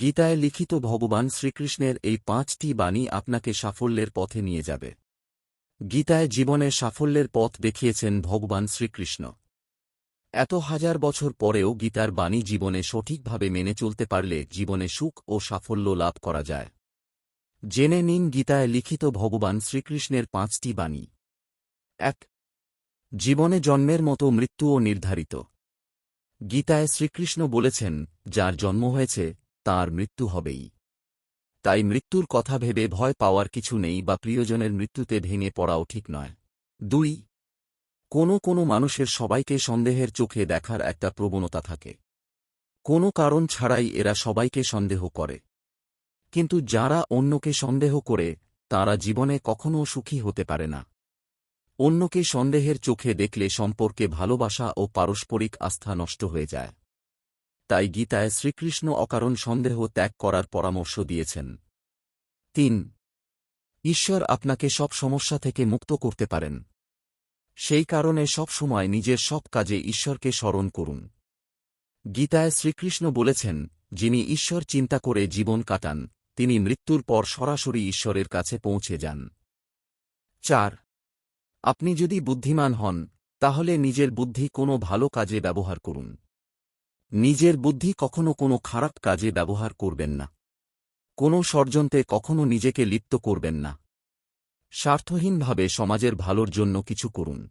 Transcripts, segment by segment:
গীতায় লিখিত ভগবান শ্রীকৃষ্ণের এই পাঁচটি বাণী আপনাকে সাফল্যের পথে নিয়ে যাবে। গীতায় জীবনের সাফল্যের পথ দেখিয়েছেন ভগবান শ্রীকৃষ্ণ। এত হাজার বছর পরেও গীতার বাণী জীবনে সঠিকভাবে মেনে চলতে পারলে জীবনে সুখ ও সাফল্য লাভ করা যায়। জেনে নিন গীতায় লিখিত ভগবান শ্রীকৃষ্ণের পাঁচটি বাণী। এক, জীবনে জন্মের মতো মৃত্যুও নির্ধারিত। গীতায় শ্রীকৃষ্ণ বলেছেন, যার জন্ম হয়েছে তার মৃত্যু হবেই। তাই মৃত্যুর কথা ভেবে ভয় পাওয়ার কিছু নেই বা প্রিয়জনের মৃত্যুতে ভেঙে পড়াও ঠিক নয়। দুই, কোনো কোনো মানুষের সবাইকে সন্দেহের চোখে দেখার একটা প্রবণতা থাকে। কোনো কারণ ছাড়াই এরা সবাইকে সন্দেহ করে। কিন্তু যারা অন্যকে সন্দেহ করে, তারা জীবনে কখনও সুখী হতে পারে না। অন্যকে সন্দেহের চোখে দেখলে সম্পর্কে ভালোবাসা ও পারস্পরিক আস্থা নষ্ট হয়ে যায়। তাই গীতায় শ্রীকৃষ্ণ অকারণ সন্দেহ ত্যাগ করার পরামর্শ দিয়েছেন। তিন, ঈশ্বর আপনাকে সব সমস্যা থেকে মুক্ত করতে পারেন। সেই কারণে সব সময় নিজের সব কাজে ঈশ্বরকে স্মরণ করুন। গীতায় শ্রীকৃষ্ণ বলেছেন, যিনি ঈশ্বর চিন্তা করে জীবন কাটান, তিনি মৃত্যুর পর সরাসরি ঈশ্বরের কাছে পৌঁছে যান। চার, আপনি যদি বুদ্ধিমান হন, তাহলে নিজের বুদ্ধি কোনো ভালো কাজে ব্যবহার করুন। নিজের বুদ্ধি কখনো কোনো খারাপ কাজে ব্যবহার করবেন না। কোনো ষড়যন্ত্রে কখনো নিজেকে লিপ্ত করবেন না। স্বার্থহীনভাবে সমাজের ভালোর জন্য কিছু করুন।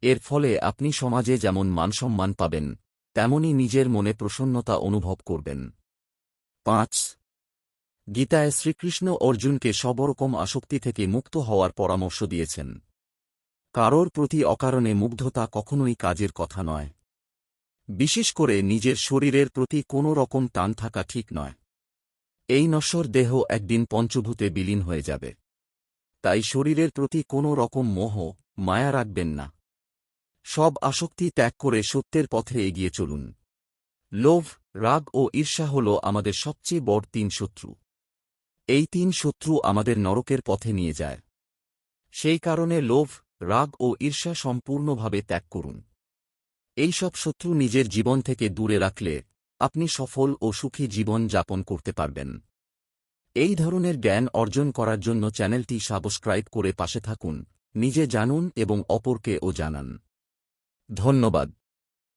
এর ফলে আপনি সমাজে যেমন মানসম্মান পাবেন, তেমনি নিজের মনে প্রসন্নতা অনুভব করবেন। পাঁচ, গীতায় শ্রীকৃষ্ণ অর্জুনকে সবরকম আসক্তি থেকে মুক্ত হওয়ার পরামর্শ দিয়েছেন। কারোর প্রতি অকারণে মুগ্ধতা কখনোই কাজের কথা নয়। বিশেষ করে নিজের শরীরের প্রতি কোনো রকম টান থাকা ঠিক নয়। এই নশ্বর দেহ একদিন পঞ্চভূতে বিলীন হয়ে যাবে। তাই শরীরের প্রতি কোনো রকম মোহ, মায়া রাখবেন না। সব আসক্তি ত্যাগ করে সত্যের পথে এগিয়ে চলুন। লোভ, রাগ ও ঈর্ষা হল আমাদের সবচেয়ে বড় তিন শত্রু। এই তিন শত্রু আমাদের নরকের পথে নিয়ে যায়। সেই কারণে লোভ, রাগ ও ঈর্ষা সম্পূর্ণভাবে ত্যাগ করুন। এই সব শত্রু নিজের জীবন থেকে দূরে রাখলে, আপনি সফল ও সুখী জীবন যাপন করতে পারবেন। এই ধরনের জ্ঞান অর্জন করার জন্য চ্যানেলটি সাবস্ক্রাইব করে পাশে থাকুন, নিজে জানুন এবং অপরকে ও জানান। ধন্যবাদ।